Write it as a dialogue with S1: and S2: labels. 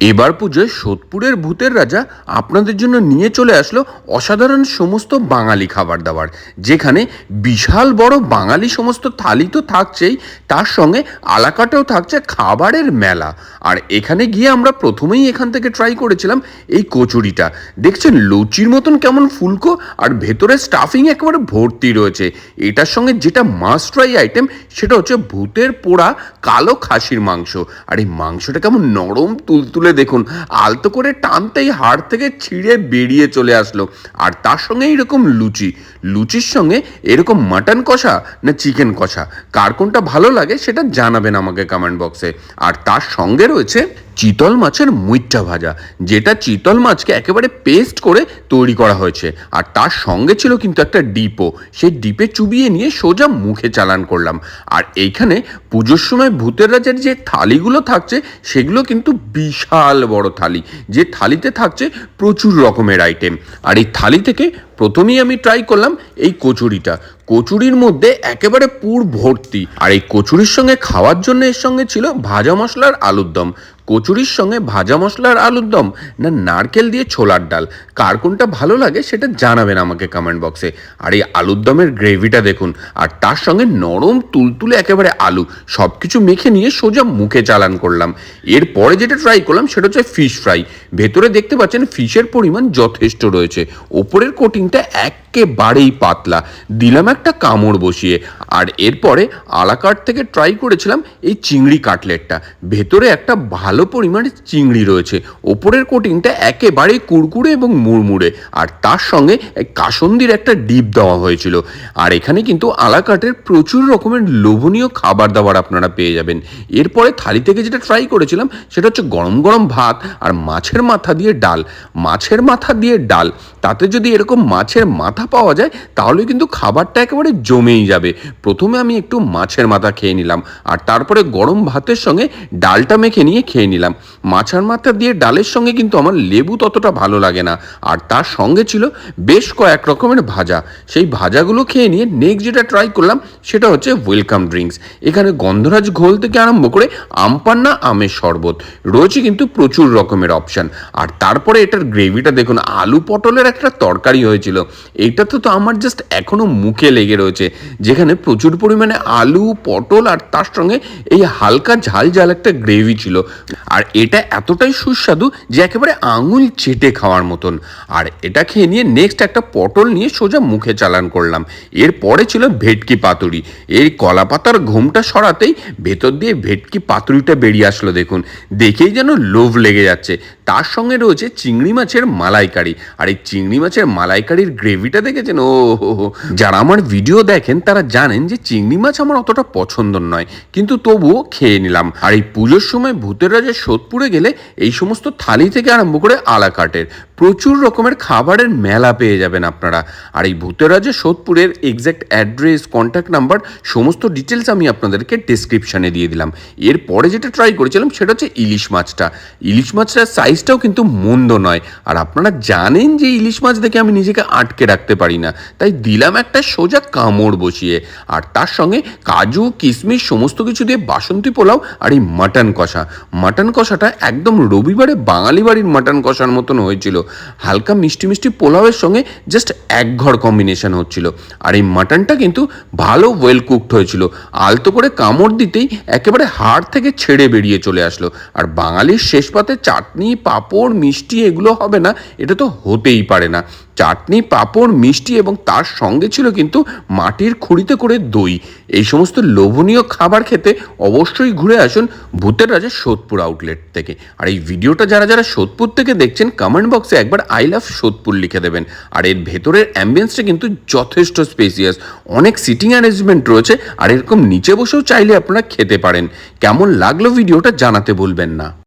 S1: এবার পুজোয় সোদপুরের ভূতের রাজা আপনাদের জন্য নিয়ে চলে আসলো অসাধারণ সমস্ত বাঙালি খাবার দাবার, যেখানে বিশাল বড় বাঙালি সমস্ত থালি তো থাকছেই, তার সঙ্গে আলাকাটেও থাকছে খাবারের মেলা। আর এখানে গিয়ে আমরা প্রথমেই এখান থেকে ট্রাই করেছিলাম এই কচুরিটা। দেখছেন, লুচির মতন কেমন ফুলকো, আর ভেতরে স্টাফিং একেবারে ভর্তি রয়েছে। এটার সঙ্গে যেটা মাস্ট ট্রাই আইটেম সেটা হচ্ছে ভূতের পোড়া কালো খাসির মাংস। আর এই মাংসটা কেমন নরম, তুলতুলে দেখুন। আলতো করে টানতেই হাড় থেকে ছিঁড়ে বেরিয়ে চলে আসলো। আর তার সঙ্গে এরকম লুচি। লুচির সঙ্গে এরকম মাটন কষা না চিকেন কষা? কার কোনটা ভালো লাগে সেটা জানাবেন আমাকে কমেন্ট বক্সে আর তার সঙ্গে রয়েছে চিতল মাছের মুইট্টা ভাজা, যেটা চিতল মাছকে একেবারে পেস্ট করে তৈরি করা হয়েছে। আর তার সঙ্গে ছিল কিন্তু একটা ডিপো, সেই ডিপে চুবিয়ে নিয়ে সোজা মুখে চালান করলাম। আর এইখানে পুজোর সময় ভূতের রাজার যে থালিগুলো থাকছে, সেগুলো কিন্তু বিশাল বড় থালি, যে থালিতে থাকছে প্রচুর রকমের আইটেম আর এই থালি থেকে প্রথমেই আমি ট্রাই করলাম এই কচুরিটা। কচুরির মধ্যে একেবারে পুর ভর্তি। আর এই কচুরির সঙ্গে খাওয়ার জন্য এর সঙ্গে ছিল ভাজা মশলার আলুর দম। কচুরির সঙ্গে ভাজা মশলার আলুর দম না নারকেল দিয়ে ছোলার ডাল? কার কোনটা ভালো লাগে সেটা জানাবেন আমাকে কমেন্ট বক্সে আর এই আলুর দমের গ্রেভিটা দেখুন, আর তার সঙ্গে নরম তুলতুলে একেবারে আলু সব কিছু মেখে নিয়ে সোজা মুখে চালান করলাম। এরপরে যেটা ট্রাই করলাম সেটা হচ্ছে ফিশ ফ্রাই ভেতরে দেখতে পাচ্ছেন ফিশের পরিমাণ যথেষ্ট রয়েছে। ওপরের কোটিংটা একেবারেই পাতলা। দিলাম একটা কামড় বসিয়ে। আর এরপরে আলাকাট থেকে ট্রাই করেছিলাম এই চিংড়ি কাটলেটটা। ভেতরে একটা ভালো পরিমাণে চিংড়ি রয়েছে। ওপরের কোটিংটা একেবারেই কুড়কুড়ে এবং মুড়মুড়ে। আর তার সঙ্গে কাসন্দির একটা ডিপ দেওয়া হয়েছিল। আর এখানে কিন্তু আলাকাটের প্রচুর রকমের লোভনীয় খাবার দাবার আপনারা পেয়ে যাবেন। এরপরে থালি থেকে যেটা ট্রাই করেছিলাম, সেটা হচ্ছে গরম গরম ভাত আর মাছের মাথা দিয়ে ডাল। মাছের মাথা দিয়ে ডাল, তাতে যদি এরকম মাছের মাথা পাওয়া যায়, তাহলে কিন্তু খাবারটা একেবারে জমেই যাবে। প্রথমে আমি একটু মাছের মাথা খেয়ে নিলাম, আর তারপরে গরম ভাতের সঙ্গে ডালটা মেখে নিয়ে খেয়ে নিলাম। মাছের মাথা দিয়ে ডালের সঙ্গে কিন্তু আমার লেবু ততটা ভালো লাগে না, আর তার সঙ্গে ছিল বেশ কয়েক রকমের ভাজা। সেই ভাজাগুলো খেয়ে নিয়ে নেক্সট যেটা ট্রাই করলাম, সেটা হচ্ছে ওয়েলকাম ড্রিঙ্কস এখানে গন্ধরাজ ঘোল থেকে আরম্ভ করে আমপান্না আমের শরবত, রয়েছে কিন্তু প্রচুর রকমের অপশান আর তারপরে এটার গ্রেভিটা দেখুন, আলু পটলের একটা তরকারি হয়েছিল। এইটা তো আমার জাস্ট এখনও মুখে লেগে রয়েছে, যেখানে প্রচুর পরিমাণে আলু, পটল আর তার সঙ্গে এই হালকা ঝাল ঝাল একটা গ্রেভি ছিল। আর এটা এতটাই সুস্বাদু যে একেবারে আঙুল চেটে খাওয়ার মতন। আর এটা খেয়ে নিয়ে নেক্সট একটা পটল নিয়ে সোজা মুখে চালান করলাম। এরপরে ছিল ভেটকি পাতুরি। এই কলা পাতার ঘুমটা সরাতেই ভেতর দিয়ে ভেটকি পাতুরিটা বেরিয়ে আসলো দেখুন। দেখেই যেন লোভ লেগে যাচ্ছে। তার সঙ্গে রয়েছে চিংড়ি মাছের মালাইকারি। আর এই চিংড়ি মাছের মালাইকারির গ্রেভিটা দেখেছেন? ও। যারা আমার ভিডিও দেখেন তারা জানেন যে চিংড়ি মাছ আমার অতটা পছন্দ নয়, কিন্তু তবুও খেয়ে নিলাম। আর এই পুজোর সময় ভূতের রাজা সোদপুরে গেলে এই সমস্ত থালি থেকে আরম্ভ করে আলাকাটের প্রচুর রকমের খাবারের মেলা পেয়ে যাবেন আপনারা। আর এই ভূতের রাজা সোদপুরের এক্স্যাক্ট অ্যাড্রেস কন্ট্যাক্ট নাম্বার সমস্ত ডিটেলস আমি আপনাদেরকে ডিসক্রিপশানে দিয়ে দিলাম। এরপরে যেটা ট্রাই করেছিলাম সেটা হচ্ছে ইলিশ মাছটা। ইলিশ মাছটার সাইজটাও কিন্তু মন্দ নয়। আর আপনারা জানেন যে ইলিশ মাছ দেখে আমি নিজেকে আটকে রাখতে পারি না। তাই দিলাম একটা সোজা কামড় বসিয়ে। আর তার সঙ্গে কাজু, কিশমিশ, সমস্ত কিছু দিয়ে বাসন্তী পোলাও আর এই মাটন কষা। মাটন কষাটা একদম রবিবারে বাঙালি বাড়ির মাটন কষার মতন হয়েছিল। হালকা মিষ্টি মিষ্টি পোলাওয়ের সঙ্গে জাস্ট এক ঘর কম্বিনেশন হচ্ছিল। আর এই মাটনটা কিন্তু ভালো ওয়েল কুকড হয়েছিল। আলতো করে কামড় দিতেই একেবারে হাড় থেকে ছেড়ে বেরিয়ে চলে আসলো। আর বাঙালির শেষ পাতে চাটনি, পাঁপড়, মিষ্টি এগুলো হবে না, এটা তো হতেই পারে না। চাটনি, পাঁপড়, মিষ্টি এবং তার সঙ্গে ছিল কিন্তু মাটির খুঁড়িতে করে দই। এই সমস্ত লোভনীয় খাবার খেতে অবশ্যই ঘুরে আসুন ভূতের রাজা সোদপুর আউটলেট থেকে। আর এই ভিডিওটা যারা যারা সোদপুর থেকে দেখছেন কমেন্ট বক্সে একবার আই লাভ সোদপুর লিখে দেবেন। আর এর ভেতরের অ্যাম্বিয়েন্সটা কিন্তু যথেষ্ট স্পেসিয়াস অনেক সিটিং অ্যারেঞ্জমেন্ট রয়েছে, আর এরকম নিচে বসেও চাইলে আপনারা খেতে পারেন। কেমন লাগল ভিডিওটা জানাতে ভুলবেন না।